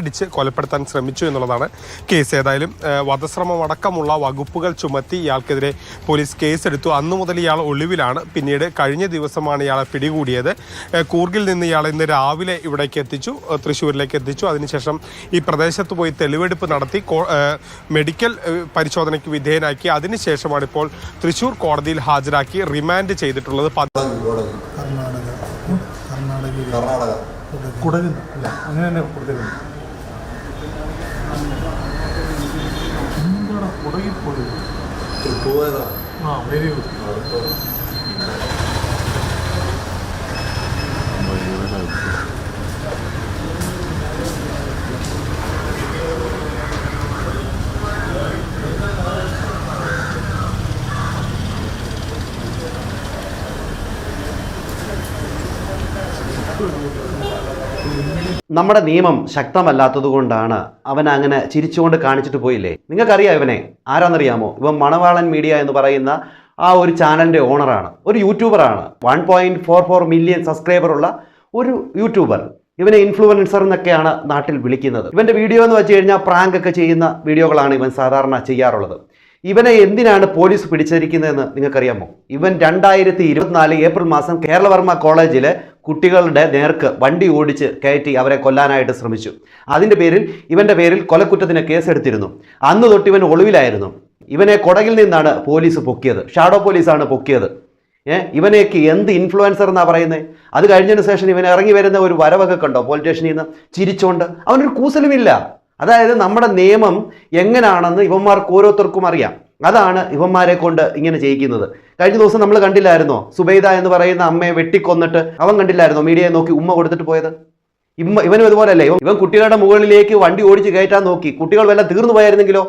ഇടിച്ച് കൊലപ്പെടുത്താൻ ശ്രമിച്ചു എന്നുള്ളതാണ് കേസ്. ഏതായാലും വധശ്രമം അടക്കമുള്ള വകുപ്പുകൾ ചുമത്തി ഇയാൾക്കെതിരെ പോലീസ് കേസെടുത്തു. അന്നു മുതൽ ഇയാൾ ഒളിവിലാണ്. പിന്നീട് കഴിഞ്ഞ ദിവസമാണ് ഇയാളെ പിടികൂടിയത്. കൂർഗിൽ നിന്ന് ഇയാൾ ഇന്ന് രാവിലെ ഇവിടേക്ക് എത്തിച്ചു. തൃശ്ശൂരിലേക്ക് എത്തിച്ചു. അതിനുശേഷം ഈ പ്രദേശത്ത് പോയി തെളിവെടുപ്പ് നടത്തി മെഡിക്കൽ പരിശോധനയ്ക്ക് വിധേയനാക്കി. അതിനുശേഷമാണ് ഇപ്പോൾ തൃശ്ശൂർ കോടതിയിൽ ഹാജരാക്കി റിമാൻഡ് ചെയ്തിട്ടുള്ളത്. പ- കോടതി കർണാടക കർണാടകയിൽ കർണാടക കുടക് ഇല്ല അങ്ങനെ തന്നെ കൊടുത്തിരുന്നു എന്താണ് കുടകിൽ പോയത് പോയതാ ആ വെരി ഗുഡ് നമ്മുടെ നിയമം ശക്തമല്ലാത്തത് കൊണ്ടാണ് അവൻ അങ്ങനെ ചിരിച്ചുകൊണ്ട് കാണിച്ചിട്ട് പോയില്ലേ? നിങ്ങൾക്കറിയാം ഇവനെ. ആരാന്നറിയാമോ? ഇവൻ മണവാളൻ മീഡിയ എന്ന് പറയുന്ന ആ ഒരു ചാനലിന്റെ ഓണറാണ്. ഒരു യൂട്യൂബറാണ്. One point four four million സബ്സ്ക്രൈബറുള്ള ഒരു യൂട്യൂബർ. ഇവനെ ഇൻഫ്ലുവൻസർ എന്നൊക്കെയാണ് നാട്ടിൽ വിളിക്കുന്നത്. ഇവന്റെ വീഡിയോ എന്ന് വെച്ച് കഴിഞ്ഞാൽ പ്രാങ്ക് ഒക്കെ ചെയ്യുന്ന വീഡിയോകളാണ് ഇവൻ സാധാരണ ചെയ്യാറുള്ളത്. ഇവനെ എന്തിനാണ് പോലീസ് പിടിച്ചിരിക്കുന്നതെന്ന് നിങ്ങൾക്കറിയാമോ? ഇവൻ രണ്ടായിരത്തി ഇരുപത്തിനാല് ഏപ്രിൽ മാസം കേരളവർമ്മ കോളേജിലെ കുട്ടികളുടെ നേർക്ക് വണ്ടി ഓടിച്ച് കയറ്റി അവരെ കൊല്ലാനായിട്ട് ശ്രമിച്ചു. അതിന്റെ പേരിൽ ഇവന്റെ പേരിൽ കൊലക്കുറ്റത്തിന് കേസെടുത്തിരുന്നു. അന്ന് തൊട്ട് ഇവൻ ഒളിവിലായിരുന്നു. ഇവനെ കൊടകിൽ നിന്നാണ് പോലീസ് പൊക്കിയത്. ഷാഡോ പോലീസാണ് പൊക്കിയത്. ഏ ഇവനെയൊക്കെ എന്ത് ഇൻഫ്ലുവൻസർ എന്നാണ് പറയുന്നത് അത് കഴിഞ്ഞതിന് ശേഷം ഇവൻ ഇറങ്ങി വരുന്ന ഒരു വരവൊക്കെ കണ്ടോ? പോലീസ് സ്റ്റേഷനിൽ നിന്ന് ചിരിച്ചോണ്ട്. അവനൊരു കൂസലുമില്ല. അതായത് നമ്മുടെ നിയമം എങ്ങനെയാണെന്ന് ഇവന്മാർക്ക് ഓരോരുത്തർക്കും അറിയാം. അതാണ് ഇവന്മാരെ കൊണ്ട് ഇങ്ങനെ ചെയ്യിക്കുന്നത്. കഴിഞ്ഞ ദിവസം നമ്മൾ കണ്ടില്ലായിരുന്നോ? സുബൈദ എന്ന് പറയുന്ന അമ്മയെ വെട്ടിക്കൊന്നിട്ട് അവൻ കണ്ടില്ലായിരുന്നോ? മീഡിയയെ നോക്കി ഉമ്മ കൊടുത്തിട്ട് പോയത്? ഇമ്മ ഇവനും ഇതുപോലല്ലേ? ഇവൻ കുട്ടികളുടെ മുകളിലേക്ക് വണ്ടി ഓടിച്ച് കയറ്റാൻ നോക്കി. കുട്ടികൾ വല്ല തീർന്നു പോയായിരുന്നെങ്കിലോ?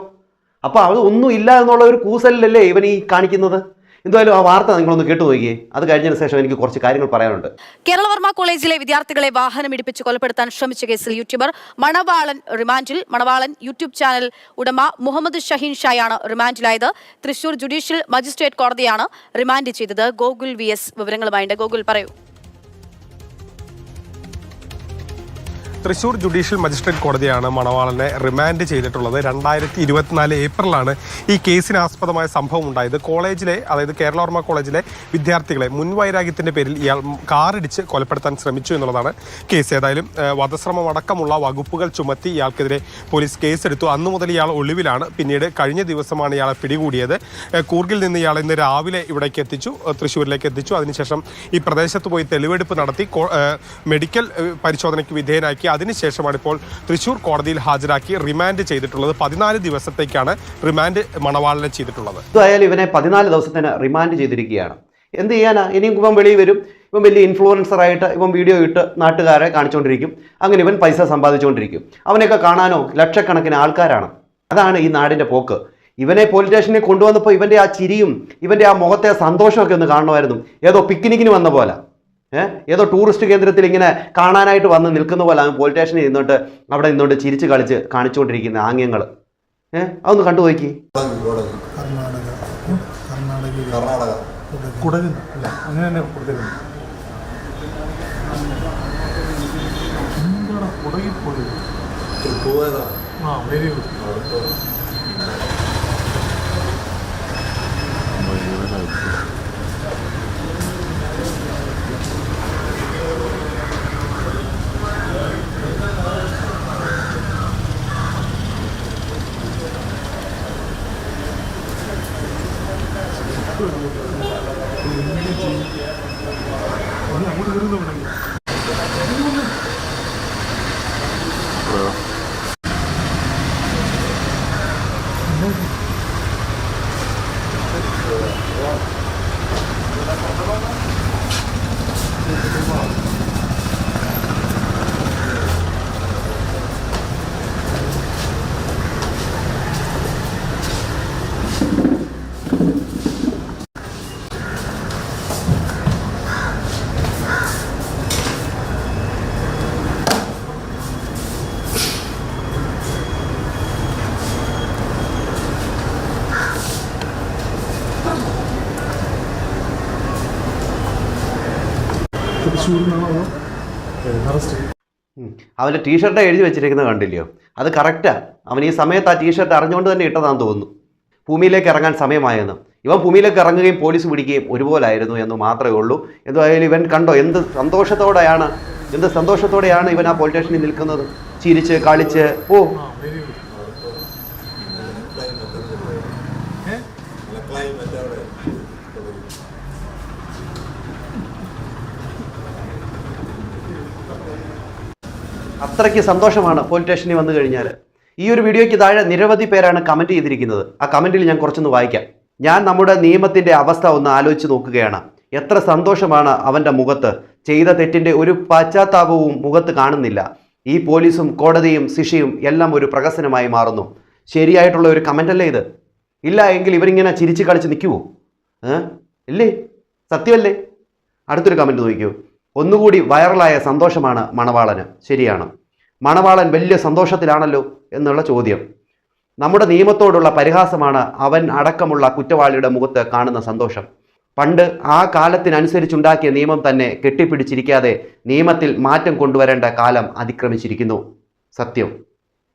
അപ്പൊ അത് ഒന്നും ഇല്ല എന്നുള്ള ഒരു കൂസലിലല്ലേ ഇവൻ ഈ കാണിക്കുന്നത്? എന്തായാലും ആ വാർത്ത നിങ്ങളൊന്ന് കേട്ടു നോക്കിയേ. അത് കഴിഞ്ഞതിന് ശേഷം എനിക്ക് കുറച്ച് കാര്യങ്ങൾ പറയാനുണ്ട്. കേരളവർമ്മ കോളേജിലെ വിദ്യാർത്ഥികളെ വാഹനം ഇടിപ്പിച്ച് കൊലപ്പെടുത്താൻ ശ്രമിച്ച കേസിൽ യൂട്യൂബർ മണവാളൻ റിമാൻഡിൽ. മണവാളൻ യൂട്യൂബ് ചാനൽ ഉടമ മുഹമ്മദ് ഷഹീൻ ഷായാണ് റിമാൻഡിലായത്. തൃശൂർ ജുഡീഷ്യൽ മജിസ്ട്രേറ്റ് കോടതിയാണ് റിമാൻഡ് ചെയ്തത്. ഗോകുൽ വി എസ് വിവരങ്ങളുമായിട്ട് ഗോകുൽ പറയൂ. തൃശൂർ ജുഡീഷ്യൽ മജിസ്ട്രേറ്റ് കോടതിയാണ് മണവാളനെ റിമാൻഡ് ചെയ്തിട്ടുള്ളത്. രണ്ടായിരത്തി ഇരുപത്തിനാല് ഏപ്രിലാണ് ഈ കേസിനാസ്പദമായ സംഭവം ഉണ്ടായത്. കോളേജിലെ അതായത് കേരളവർമ്മ കോളേജിലെ വിദ്യാർത്ഥികളെ മുൻവൈരാഗ്യത്തിന്റെ പേരിൽ ഇയാൾ കാറിടിച്ച് കൊലപ്പെടുത്താൻ ശ്രമിച്ചു എന്നുള്ളതാണ് കേസ്. ഏതായാലും വധശ്രമം അടക്കമുള്ള വകുപ്പുകൾ ചുമത്തി ഇയാൾക്കെതിരെ പോലീസ് കേസെടുത്തു. അന്നു മുതൽ ഇയാൾ ഒളിവിലാണ്. പിന്നീട് കഴിഞ്ഞ ദിവസമാണ് ഇയാളെ പിടികൂടിയത്. കൂർഗിൽ നിന്ന് ഇയാൾ ഇന്ന് രാവിലെ ഇവിടേക്ക് എത്തിച്ചു തൃശ്ശൂരിലേക്ക് എത്തിച്ചു. അതിനുശേഷം ഈ പ്രദേശത്ത് പോയി തെളിവെടുപ്പ് നടത്തി മെഡിക്കൽ പരിശോധനയ്ക്ക് വിധേയനാക്കി. അതിനുശേഷമാണ് ഇപ്പോൾ തൃശൂർ കോടതിയിൽ ഹാജരാക്കി റിമാൻഡ് ചെയ്തിട്ടുള്ളത്. പതിനാല് ദിവസത്തേക്കാണ് റിമാൻഡ് മണവാളനെ ചെയ്തിട്ടുള്ളത്. എന്തായാലും ഇവനെ പതിനാല് ദിവസത്തിന് റിമാൻഡ് ചെയ്തിരിക്കുകയാണ്. എന്ത് ചെയ്യാനാ? ഇനിയും ഇപ്പം വെളിയിൽ വരും. ഇപ്പം വലിയ ഇൻഫ്ലുവൻസർ ആയിട്ട് ഇവൻ വീഡിയോ ഇട്ട് നാട്ടുകാരെ കാണിച്ചുകൊണ്ടിരിക്കും അങ്ങനെ ഇവൻ പൈസ സമ്പാദിച്ചുകൊണ്ടിരിക്കും അവനെയൊക്കെ കാണാനോ ലക്ഷക്കണക്കിന് ആൾക്കാരാണ്. അതാണ് ഈ നാടിന്റെ പോക്ക്. ഇവനെ പോലീസ് സ്റ്റേഷനിൽ കൊണ്ടുവന്നപ്പോൾ ഇവന്റെ ആ ചിരിയും ഇവന്റെ ആ മുഖത്തെ സന്തോഷമൊക്കെ ഒന്ന് കാണണമായിരുന്നു. ഏതോ പിക്നിക്കിന് വന്ന പോലെ. ഏതോ ടൂറിസ്റ്റ് കേന്ദ്രത്തിൽ ഇങ്ങനെ കാണാനായിട്ട് വന്ന് നിൽക്കുന്ന പോലെ ആ പോലീസ് സ്റ്റേഷനിൽ നിന്നോട്ട് അവിടെ നിന്നോട്ട് ചിരിച്ച് കളിച്ച് കാണിച്ചുകൊണ്ടിരിക്കുന്ന ആംഗ്യങ്ങൾ. ഏഹ് അതൊന്ന് കണ്ടു നോക്കി. കോടതി കർണാടക കർണാടകയിൽ കർണാടക കുടക് ഇല്ല അങ്ങനെ തന്നെ കൊടുത്തിരുന്നു എന്താണ് കുടകിൽ പോയത് പോയതാ ആ വെരി ഗുഡ് അങ്ങോട്ട് അവന്റെ ടീഷർട്ട് എഴുതി വെച്ചിരിക്കുന്നത് കണ്ടില്ലയോ? അത് കറക്റ്റാ അവൻ ഈ സമയത്ത് ആ ടീഷർട്ട് അറിഞ്ഞുകൊണ്ട് തന്നെ ഇട്ടതാന്ന് തോന്നുന്നു. ഭൂമിയിലേക്ക് ഇറങ്ങാൻ സമയമായെന്ന്. ഇവൻ ഭൂമിയിലേക്ക് ഇറങ്ങുകയും പോലീസ് പിടിക്കുകയും ഒരുപോലായിരുന്നു എന്ന് മാത്രമേ ഉള്ളൂ. എന്തായാലും ഇവൻ കണ്ടോ എന്ത് സന്തോഷത്തോടെയാണ് എന്ത് സന്തോഷത്തോടെയാണ് ഇവൻ ആ പോലീസ് സ്റ്റേഷനിൽ നിൽക്കുന്നത്? ചിരിച്ച് കളിച്ച് ഓ ആ വെരി ഗുഡ് ക്ലൈമറ്റ് അവിടെ അത്രയ്ക്ക് സന്തോഷമാണ് പോലീസ് സ്റ്റേഷനിൽ വന്നു കഴിഞ്ഞാൽ ഈ ഒരു വീഡിയോയ്ക്ക് താഴെ നിരവധി പേരാണ് കമന്റ് ചെയ്തിരിക്കുന്നത്. ആ കമന്റിൽ ഞാൻ കുറച്ചൊന്ന് വായിക്കാം. ഞാൻ നമ്മുടെ നിയമത്തിന്റെ അവസ്ഥ ഒന്ന് ആലോചിച്ച് നോക്കുകയാണ്. എത്ര സന്തോഷമാണ് അവന്റെ മുഖത്ത്. ചെയ്ത തെറ്റിന്റെ ഒരു പശ്ചാത്താപവും മുഖത്ത് കാണുന്നില്ല. ഈ പോലീസും കോടതിയും ശിക്ഷയും എല്ലാം ഒരു പ്രഹസനമായി മാറുന്നു. ശരിയായിട്ടുള്ള ഒരു കമന്റല്ലേ ഇത്? ഇല്ല എങ്കിൽ ഇവരിങ്ങനെ ചിരിച്ച് കളിച്ച് നിൽക്കുമോ ഏ? ഇല്ലേ? സത്യമല്ലേ? അടുത്തൊരു കമന്റ് നോക്കിക്കൂ. ഒന്നുകൂടി വൈറലായ സന്തോഷമാണ് മണവാളന്. ശരിയാണ്. മണവാളൻ വലിയ സന്തോഷത്തിലാണല്ലോ എന്നുള്ള ചോദ്യം. നമ്മുടെ നിയമത്തോടുള്ള പരിഹാസമാണ് അവൻ അടക്കമുള്ള കുറ്റവാളിയുടെ മുഖത്ത് കാണുന്ന സന്തോഷം. പണ്ട് ആ കാലത്തിനനുസരിച്ചുണ്ടാക്കിയ നിയമം തന്നെ കെട്ടിപ്പിടിച്ചിരിക്കാതെ നിയമത്തിൽ മാറ്റം കൊണ്ടുവരേണ്ട കാലം അതിക്രമിച്ചിരിക്കുന്നു. സത്യം.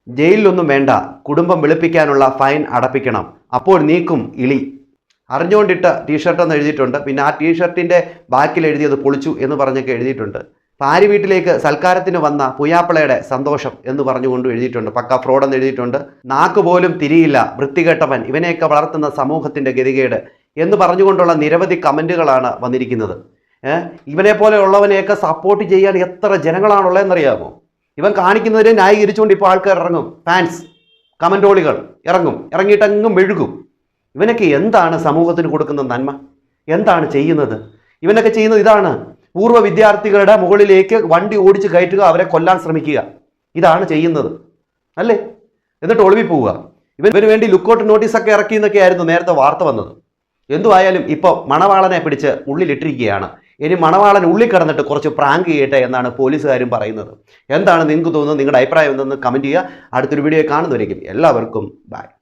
ജയിലിലൊന്നും വേണ്ട. കുടുംബം വെളുപ്പിക്കാനുള്ള ഫൈൻ അടപ്പിക്കണം. അപ്പോൾ നീക്കും ഇളി. അറിഞ്ഞുകൊണ്ടിട്ട ടീഷർട്ട് എന്ന് എഴുതിയിട്ടുണ്ട്. പിന്നെ ആ ടീഷർട്ടിന്റെ ബാക്കിൽ എഴുതിയത് പൊളിച്ചു എന്ന് പറഞ്ഞൊക്കെ എഴുതിയിട്ടുണ്ട്. ഭാര്യ വീട്ടിലേക്ക് സൽക്കാരത്തിന് വന്ന പുയാപ്പിളയുടെ സന്തോഷം എന്ന് പറഞ്ഞുകൊണ്ട് എഴുതിയിട്ടുണ്ട്. പക്ക ഫ്രോഡ് എന്ന് എഴുതിയിട്ടുണ്ട്. നാക്ക് പോലും തിരിയില്ല വൃത്തികെട്ടവൻ. ഇവനെയൊക്കെ വളർത്തുന്ന സമൂഹത്തിന്റെ ഗതികേട് എന്ന് പറഞ്ഞുകൊണ്ടുള്ള നിരവധി കമന്റുകളാണ് വന്നിരിക്കുന്നത്. ഇവനെ പോലെ ഉള്ളവനെയൊക്കെ സപ്പോർട്ട് ചെയ്യാൻ എത്ര ജനങ്ങളാണുള്ളതെന്നറിയാമോ? ഇവൻ കാണിക്കുന്നവരെ ന്യായീകരിച്ചുകൊണ്ട് ഇപ്പോൾ ആൾക്കാർ ഇറങ്ങും. ഫാൻസ് കമന്റോളികൾ ഇറങ്ങും. ഇറങ്ങിയിട്ടെങ്ങും മെഴുകും. ഇവനൊക്കെ എന്താണ് സമൂഹത്തിന് കൊടുക്കുന്ന നന്മ? എന്താണ് ചെയ്യുന്നത്? ഇവനൊക്കെ ചെയ്യുന്നത് ഇതാണ്. പൂർവ വിദ്യാർത്ഥികളുടെ മുകളിലേക്ക് വണ്ടി ഓടിച്ച് കയറ്റുക അവരെ കൊല്ലാൻ ശ്രമിക്കുക. ഇതാണ് ചെയ്യുന്നത്. അല്ലേ? എന്നിട്ട് ഒളിവി പോവുക. ഇവൻ ഇവന് വേണ്ടി ലുക്കൗട്ട് നോട്ടീസൊക്കെ ഇറക്കി എന്നൊക്കെ ആയിരുന്നു നേരത്തെ വാർത്ത വന്നത്. എന്തുവായാലും ഇപ്പോൾ മണവാളനെ പിടിച്ച് ഉള്ളിലിട്ടിരിക്കുകയാണ്. ഇനി മണവാളൻ ഉള്ളിൽ കിടന്നിട്ട് കുറച്ച് പ്രാങ്ക് ചെയ്യട്ടെ എന്നാണ് പോലീസുകാരും പറയുന്നത്. എന്താണ് നിങ്ങൾക്ക് തോന്നുന്നത്? നിങ്ങളുടെ അഭിപ്രായം എന്തെന്ന് കമന്റ് ചെയ്യുക. അടുത്തൊരു വീഡിയോ കാണുന്നവരേക്കും എല്ലാവർക്കും ബൈ